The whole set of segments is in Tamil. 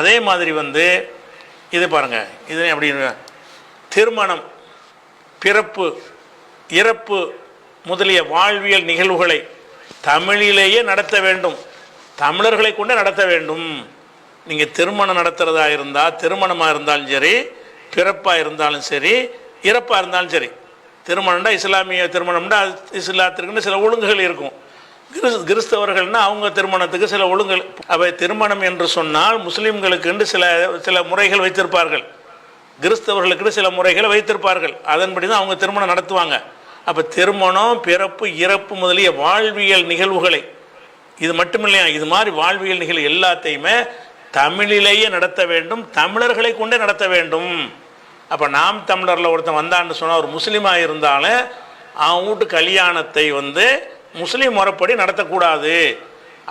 அதே மாதிரி வந்து இது பாருங்க இது அப்படி திருமணம் பிறப்பு இறப்பு முதலிய வாழ்வியல் நிகழ்வுகளை தமிழிலேயே நடத்த வேண்டும். தமிழர்களை கொண்டு நடத்த வேண்டும். நீங்கள் திருமணம் நடத்துகிறதா இருந்தால் திருமணமாக இருந்தாலும் சரி பிறப்பாக இருந்தாலும் சரி இறப்பாக இருந்தாலும் சரி. திருமணம்னா இஸ்லாமிய திருமணம்னா அது இஸ்லாத்திற்குன்னு சில ஒழுங்குகள் இருக்கும். கிறிஸ்தவர்கள்னா அவங்க திருமணத்துக்கு சில ஒழுங்குகள் அவை திருமணம் என்று சொன்னால் முஸ்லீம்களுக்கு சில சில முறைகள் வைத்திருப்பார்கள். கிறிஸ்தவர்களுக்கு சில முறைகளை வைத்திருப்பார்கள். அதன்படி தான் அவங்க திருமணம் நடத்துவாங்க. அப்போ திருமணம் பிறப்பு இறப்பு முதலிய வாழ்வியல் நிகழ்வுகளை இது மட்டுமில்லையா இது மாதிரி வாழ்வியல் நிகழ்வு எல்லாத்தையுமே தமிழிலேயே நடத்த வேண்டும் தமிழர்களை கொண்டே நடத்த வேண்டும். அப்போ நாம் தமிழரில் ஒருத்தன் வந்தான்னு சொன்னால் ஒரு முஸ்லீமாக இருந்தாலும் அவன் வீட்டு கல்யாணத்தை வந்து முஸ்லீம் முறைப்படி நடத்தக்கூடாது.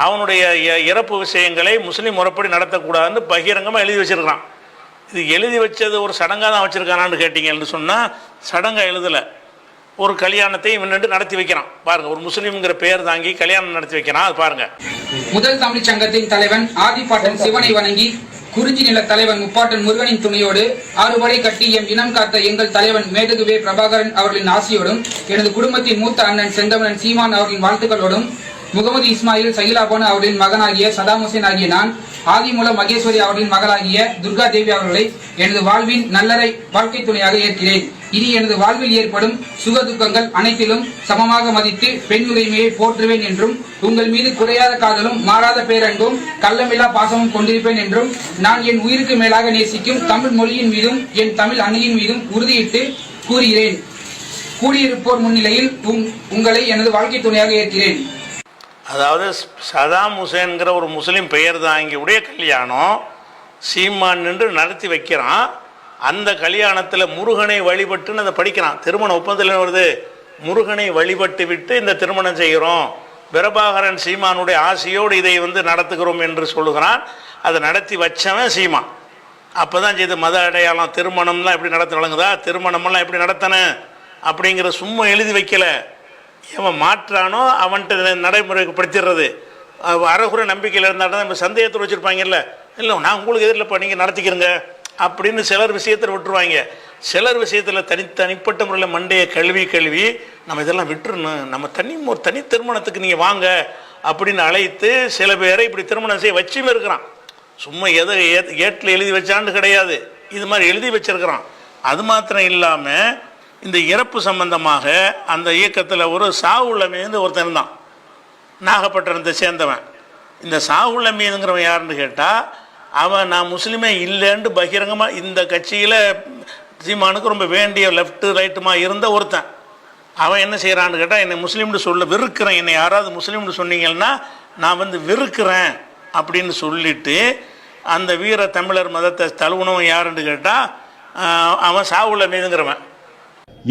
அவனுடைய இறப்பு விஷயங்களை முஸ்லீம் முறைப்படி நடத்தக்கூடாதுன்னு பகிரங்கமாக எழுதி வச்சிருக்கிறான். இது எழுதி வச்சது ஒரு சடங்காக தான் வச்சுருக்கானான்னு கேட்டிங்கன்னு சொன்னால் சடங்கா எழுதலை. ஒரு கல்யாணத்தை இவன் நடத்தி வைக்கிறான். பாருங்க ஒரு முஸ்லீம்ங்கிற பெயர் தாங்கி கல்யாணம் நடத்தி வைக்கிறான். அது பாருங்க. முதல் தமிழ் சங்கத்தின் தலைவன் ஆதிபாட்டன் சிவனை வணங்கி குறிஞ்சி நில தலைவன் முப்பாட்டன் முருகனின் துணையோடு ஆறுபடை கட்டி எம் இனம் காத்த எங்கள் தலைவன் மேதகுவே பிரபாகரன் அவர்களின் ஆசியோடும் எனது குடும்பத்தின் மூத்த அண்ணன் செந்தமனன் சீமான் அவர்களின் வாழ்த்துக்களோடும் முகமது இஸ்மாயில் சகிலாபானு அவர்களின் மகனாகிய சதாம் ஹுசேன் ஆகிய நான் ஆதிமூலம் மகேஸ்வரி அவர்களின் மகளாகிய துர்கா தேவி அவர்களை எனது வாழ்வின் நல்லறை வாழ்க்கை துணையாக ஏற்கிறேன். இனி எனது வாழ்வில் ஏற்படும் சுக துக்கங்கள் அனைத்திலும் சமமாக மதித்து பெண் உரிமையை போற்றுவேன் என்றும் உங்கள் மீது குறையாத காதலும் மாறாத பேரன்பும் கள்ளமில்லா பாசமும் கொண்டிருப்பேன் என்றும் நான் என் உயிருக்கு மேலாக நேசிக்கும் தமிழ் மொழியின் மீதும் என் தமிழ் அன்னையின் மீதும் உறுதியிட்டு கூறுகிறேன். கூடியிருப்போர் முன்னிலையில் உங்- உங்களை எனது வாழ்க்கை துணையாக ஏற்கிறேன். அதாவது சதாம் ஹுசேன்கிற ஒரு முஸ்லீம் பெயர் தாங்கி உடைய கல்யாணம் சீமான் நின்று நடத்தி வைக்கிறான். அந்த கல்யாணத்தில் முருகனை வழிபட்டுன்னு அதை படிக்கிறான். திருமண ஒப்பந்தத்தில் வருது? முருகனை வழிபட்டு விட்டு இந்த திருமணம் செய்கிறோம். பிரபாகரன் சீமானுடைய ஆசையோடு இதை வந்து நடத்துகிறோம் என்று சொல்லுகிறான். அதை நடத்தி வச்சவன் சீமான். அப்போ தான் செய்து மத அடையாளம் திருமணம்லாம் எப்படி நடத்த வழங்குதா திருமணமெல்லாம் எப்படி நடத்தணும்? அப்படிங்கிற சும்மா எழுதி வைக்கலை. எவன் மாற்றானோ அவன்கிட்ட நடைமுறைப்படுத்திடுறது. அறகுறை நம்பிக்கையில் இருந்தால் தான் இப்போ சந்தேகத்தில் வச்சுருப்பாங்கல்ல. இல்லை நான் உங்களுக்கு எதிரில் நீங்கள் நடத்திக்கிறங்க. அப்படின்னு சிலர் விஷயத்தில் விட்டுருவாங்க. சிலர் விஷயத்தில் தனி தனிப்பட்ட முறையில் மண்டையை கழுவி கழுவி நம்ம இதெல்லாம் விட்டுருணும் நம்ம தனி ஒரு தனி திருமணத்துக்கு நீங்கள் வாங்க அப்படின்னு அழைத்து சில பேரை இப்படி திருமணம் செய்ய வச்சுமே இருக்கிறான். சும்மா எதை ஏ- ஏட்டில் எழுதி வச்சான்னு கிடையாது. இது மாதிரி எழுதி வச்சிருக்கிறான். அது மாத்திரம் இல்லாமல் இந்த இறப்பு சம்பந்தமாக அந்த இயக்கத்தில் ஒரு சாவுள்ள மீது ஒருத்தன் தான் நாகப்பட்டினத்தை சேர்ந்தவன். இந்த சாவுள்ள மீதுங்கிறவன் யாருன்னு கேட்டால் அவன் நான் முஸ்லீமே இல்லைன்ட்டு பகிரங்கமாக இந்த கட்சியில் சீமானுக்கு ரொம்ப வேண்டிய லெஃப்ட்டு ரைட்டுமா இருந்த ஒருத்தன். அவன் என்ன செய்கிறான்னு கேட்டால் என்னை முஸ்லீம்னு சொல்ல வெறுக்கிறேன். என்னை யாராவது முஸ்லீம்னு சொன்னீங்கன்னா நான் வந்து வெறுக்கிறேன் அப்படின்னு சொல்லிட்டு அந்த வீர தமிழர் மதத்தை தழுவுனவன் யாருன்னு கேட்டால் அவன் சாவுள்ள மீதுங்கிறவன்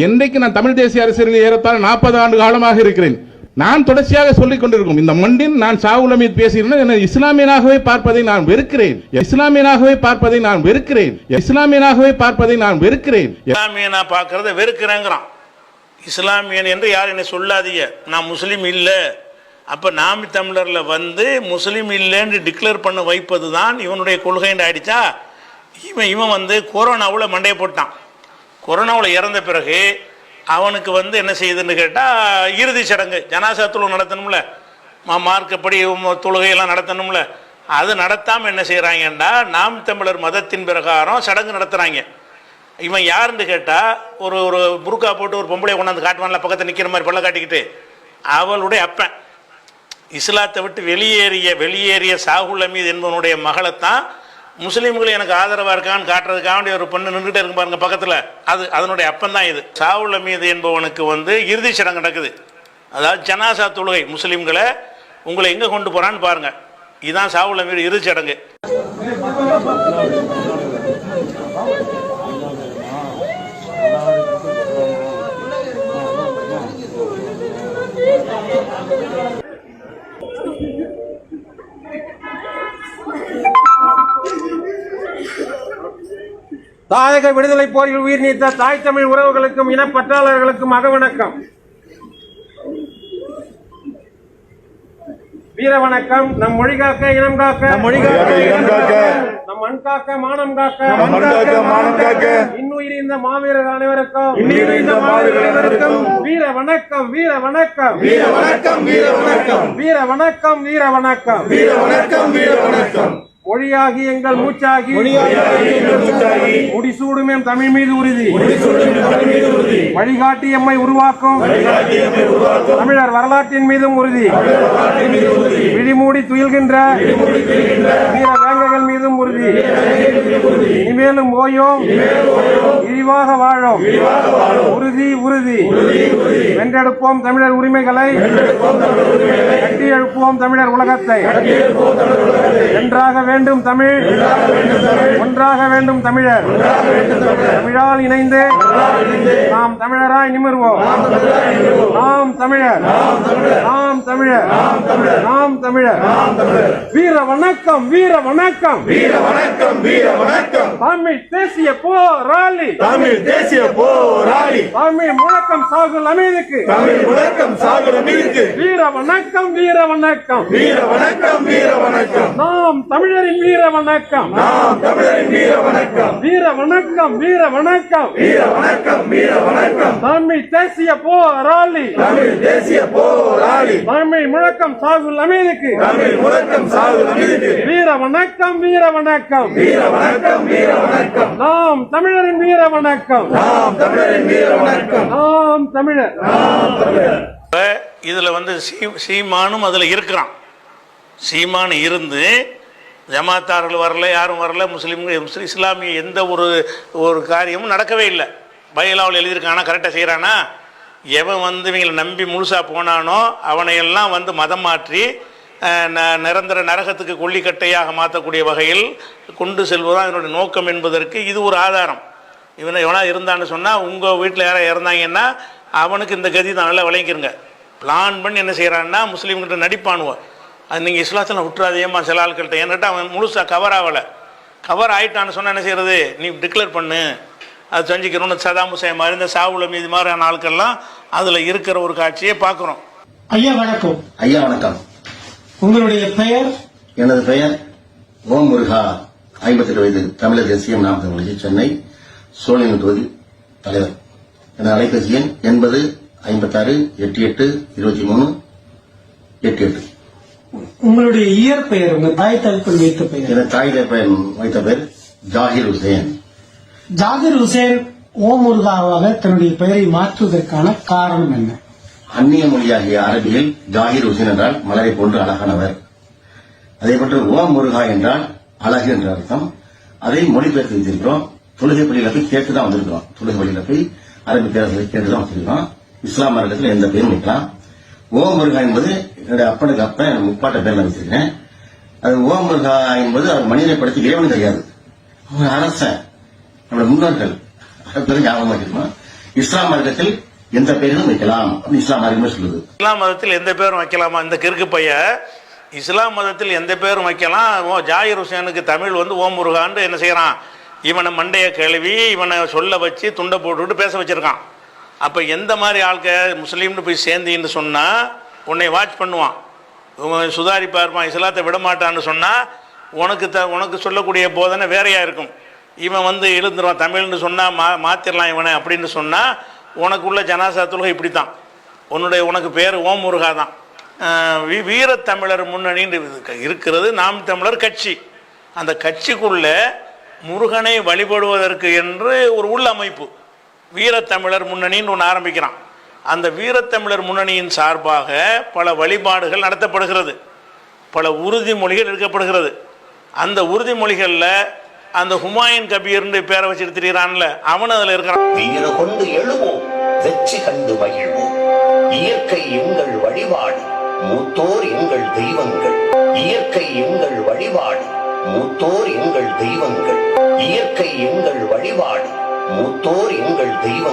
என்றைக்கு நான் தமிழ் தேசிய அரசியலில் ஏறத்தால் நாற்பது ஆண்டு காலமாக இருக்கிறேன். நான் தொடர்ச்சியாக சொல்லிக் கொண்டிருக்கும் இந்த மண்ணின் நான் சாவுல மீது பேசுகிறேன் என்னை இஸ்லாமியனாகவே பார்ப்பதை நான் வெறுக்கிறேன். இஸ்லாமியனாகவே பார்ப்பதை நான் வெறுக்கிறேன். இஸ்லாமியனாகவே பார்ப்பதை நான் வெறுக்கிறேன். இஸ்லாமியனா பார்க்கறத வெறுக்கிறேங்கிறான். இஸ்லாமியன் என்று யார் என்னை சொல்லாதீங்க? நான் முஸ்லீம் இல்லை. அப்போ நாம் தமிழரில் வந்து முஸ்லீம் இல்லைன்னு டிக்ளேர் பண்ண வைப்பது தான் இவனுடைய கொள்கைன்னு ஆயிடுச்சா? இவன் இவன் வந்து கொரோனாவில் மண்டையை போட்டான். கொரோனாவில் இறந்த பிறகு அவனுக்கு வந்து என்ன செய்யுதுன்னு கேட்டால் இறுதி சடங்கு. ஜனாசா நடத்தணும்ல. மா மார்க்கப்படி உம் தொழுகையெல்லாம் நடத்தணும்ல. அது நடத்தாமல் என்ன செய்கிறாங்கண்டா நாம் தமிழர் மதத்தின் பிரகாரம் சடங்கு நடத்துகிறாங்க இவன் யாருன்னு கேட்டால் ஒரு ஒரு புருக்கா போட்டு ஒரு பொம்பளை கொண்டாந்து காட்டுவான்ல பக்கத்தில் நிற்கிற மாதிரி பல்ல காட்டிக்கிட்டு. அவளுடைய அப்பன். இஸ்லாத்தை விட்டு வெளியேறிய வெளியேறிய சாகுல் அமீத் என்பவனுடைய மகளைத்தான் முஸ்லீம்கள் எனக்கு ஆதரவாக இருக்கான்னு காட்டுறதுக்காக வேண்டிய ஒரு பொண்ணு நின்றுட்டே இருக்கு பாருங்க பக்கத்தில். அது அதனுடைய அப்பன் தான் இது. சாவுள்ள மீது என்பவனுக்கு வந்து இறுதி சடங்கு நடக்குது. அதாவது ஜனாசா தொழுகை. முஸ்லீம்களை உங்களை எங்கே கொண்டு போகிறான்னு பாருங்கள் இதுதான் சாவுள்ள மீது இறுதி சடங்கு. தாயக விடுதலை போரில் உயிர் நீத்த தாய் தமிழ் உறவுகளுக்கும் இனப்பற்றாளர்களுக்கும் அகவணக்கம் வீர வணக்கம். நம் மொழி காக்க இனம் காக்க. நம் மொழி காக்க, இனம் காக்க. நம் மண் காக்க மானம் காக்க. நம் மண் காக்க, மானம் காக்க. இன்னுயிர் இந்த மாவீரர் அனைவருக்கும். இன்னுயிர் இந்த மாவீரர் அனைவருக்கும். வீர வணக்கம் வீர வணக்கம். வீர வணக்கம் வீர வணக்கம். வீர வணக்கம் வீர வணக்கம். வீர வணக்கம் வீர வணக்கம். மொழியாகி எங்கள் மூச்சாகி. முடிசூடும் எம் தமிழ் மீது உறுதி. வழிகாட்டி எம்மை உருவாக்கும். தமிழர் வரலாற்றின் மீதும் உறுதி. விழிமூடி துயில்கின்ற வீர மீதும் உறுதி. இனிமேலும் ஓயோம். இழிவாக வாழோம். உறுதி உறுதி. வென்றெடுப்போம் தமிழர் உரிமைகளை. எழுப்புவோம் தமிழர் உலகத்தை. வென்றாக வேண்டும் தமிழ். ஒன்றாக வேண்டும் தமிழர். தமிழால் இணைந்து நாம் தமிழராய் நிமிர்வோம். நாம் தமிழர். நாம் தமிழர். நாம் தமிழர். வீர வணக்கம் வீர வணக்கம். வீர வணக்கம் வீர வணக்கம் தமிழ் தேசிய போராளி. தமிழ் தேசிய போராளி. தமிழ் முழக்கம் சாகுல் அமீதுக்கு. தமிழ் முழக்கம் சாகுற மீது வீர வணக்கம் வீர வணக்கம் வீர வணக்கம் வீர வணக்கம் நாம் தமிழரின் வீர வணக்கம் நாம் தமிழரின் வீர வணக்கம் வீர வணக்கம் வீர வணக்கம் வீர வணக்கம் வீர வணக்கம் தமிழ் தேசிய போராளி. தமிழ் தேசிய போராளி. தமிழ் முழக்கம் சாகுல் அமீதுக்கு. தமிழ் முழக்கம் சாகுற மீது வீர வணக்கம் வீர வணக்கம் வீர வணக்கம் வீர வணக்கம் நாம் தமிழரின் வீர வணக்கம் நாம் தமிழரின் வீர வணக்கம் நாம் தமிழர். இப்ப இதில் வந்து சீ சீமானும் அதில் இருக்கிறான். சீமான் இருந்து ஜமாத்தார்கள் வரல யாரும் வரல முஸ்லீம்கள் முஸ்லீம் இஸ்லாமிய எந்த ஒரு ஒரு காரியமும் நடக்கவே இல்லை. பையலாவில் எழுதியிருக்கானா கரெக்டாக செய்கிறானா எவன் வந்து இவங்களை நம்பி முழுசாக போனானோ அவனையெல்லாம் வந்து மதம் மாற்றி ந- நிரந்தர நரகத்துக்கு கொல்லிக்கட்டையாக மாற்றக்கூடிய வகையில் கொண்டு செல்வதுதான் இதனுடைய நோக்கம் என்பதற்கு இது ஒரு ஆதாரம். இவனை எவனா இருந்தான்னு சொன்னால் உங்கள் வீட்டில் யாராவது இறந்தாங்கன்னா அவனுக்கு இந்த கதி தான் நல்லா விளங்கிருங்க. பிளான் பண்ணி என்ன செய்கிறான்னா முஸ்லீம்கிட்ட நடிப்பானுவோ. அது நீங்கள் இஸ்லாத்தில் விட்டுறாதேம்மா சில ஆட்கள்கிட்ட ஏன்னுட்டா அவன் முழுசாக கவர் ஆகலை கவர் ஆயிட்டான்னு சொன்னால் என்ன செய்கிறது நீ டிக்ளேர் பண்ணு. அது செஞ்சுக்கணும்னு சதாம் ஹுசேன் மாதிரி இந்த சாவுல மீதி மாதிரியான ஆட்கள்லாம் அதில் இருக்கிற ஒரு காட்சியை பார்க்குறோம். ஐயா வணக்கம். ஐயா வணக்கம். உங்களுடைய பெயர்? எனது பெயர் ஓம் முருகா ஐம்பத்தெட்டு வயது தமிழர் தேசியம் நாம் தமிழ் சென்னை சோழியம் தொகுதி தலைவர். எனது அலைபேசி எண் எண்பது ஐம்பத்தாறு எட்டு எட்டு இருபத்தி மூணு எட்டு எட்டு. உங்களுடைய இயற்பெயர் உங்க தாய் தகப்பன் வைத்த பெயர்? எனது தாய் தகப்பன் வைத்த பெயர் ஜாகிர் ஹுசேன் ஜாகிர் ஹுசேன் ஓம் முருகாவாக தன்னுடைய பெயரை மாற்றுவதற்கான காரணம் என்ன? அந்நிய மொழியாகிய அரபியில் ஜாகிர் ஹுசேன் என்றால் மலரை போன்று அழகானவர். அதே போன்று ஓம் முருகா என்றால் அழகு என்ற அர்த்தம். அதை மொழிபெயர்த்து வைத்திருக்கிறோம். தொழுகை பள்ளியில போய் கேட்டு தான் வந்திருக்கிறோம். தொழுகை பள்ளியில போய் அரபி பேரர்களை கேட்டு தான் இஸ்லாம் மார்க்கத்தில் எந்த பேரும் வைக்கலாம் ஓம் முருகா என்பது என்னுடைய அப்பனுக்கு அப்ப எனக்கு முப்பாட்ட பேர்ல வச்சிருக்கேன் அது ஓம் முருகா என்பது அவர் மனிதனை படுத்தி இறைவன் தெரியாது அவர் அரசன் நம்முடைய முன்னோர்கள். பேரும் ஞாபகமா இஸ்லாம் மார்க்கத்தில் எந்த பெயரும் வைக்கலாம். அப்படின்னு இஸ்லாம் மார்க்கமே சொல்லுது. இஸ்லாம் மதத்தில் எந்த பேரும் வைக்கலாமா? இந்த கிறுக்கு பைய. இஸ்லாம் மதத்தில் எந்த பேரும் வைக்கலாம். ஓ ஜாயிர் ஹுசேனுக்கு தமிழ் வந்து ஓம் முருகான்னு என்ன செய்கிறான் இவனை மண்டைய கழுவி இவனை சொல்ல வச்சு துண்டை போட்டுவிட்டு பேச வச்சிருக்கான். அப்போ எந்த மாதிரி ஆள்க முஸ்லீம்னு போய் சேர்ந்தீன்னு சொன்னால் உன்னை வாட்ச் பண்ணுவான். இவன் இருப்பான் இஸ்லாத்தை விட மாட்டான்னு சொன்னால் உனக்கு த உனக்கு சொல்லக்கூடிய போதனை வேறையாக இருக்கும். இவன் வந்து எழுந்துருவான் தமிழ்னு சொன்னால் மா மாற்றிடலாம் இவனை அப்படின்னு சொன்னால் உனக்குள்ள ஜனாசா தொழுகை இப்படி தான் உன்னுடைய உனக்கு பேர் ஓம் முருகா தான் வீ- வீரத்தமிழர் முன்னணின்னு இருக்கிறது நாம் தமிழர் கட்சி. அந்த கட்சிக்குள்ளே முருகனை வழிபடுவதற்கு என்று ஒரு உள்ளமைப்பு. வீரத்தமிழர் முன்னணின்னு ஒன்று ஆரம்பிக்கிறான். அந்த வீரத்தமிழர் முன்னணியின் சார்பாக பல வழிபாடுகள் நடத்தப்படுகிறது. பல உறுதிமொழிகள் எடுக்கப்படுகிறது. அந்த உறுதிமொழிகளில் அந்த ஹுமாயூன் கபீர்னு பேரை வச்சுட்டு திரியிறான்ல அவன் அதில் இருக்கிறான். வீர கொண்டு எழுவோம் வெற்றி கண்டு மகிழ்வோம். இயற்கை எங்கள் வழிபாடு மூத்தோர் எங்கள் தெய்வங்கள். இயற்கை எங்கள் வழிபாடு மூத்தோர் எங்கள் தெய்வங்கள். இயற்கை எங்கள் வழிபாடு மூத்தோர் எங்கள் தெய்வம்.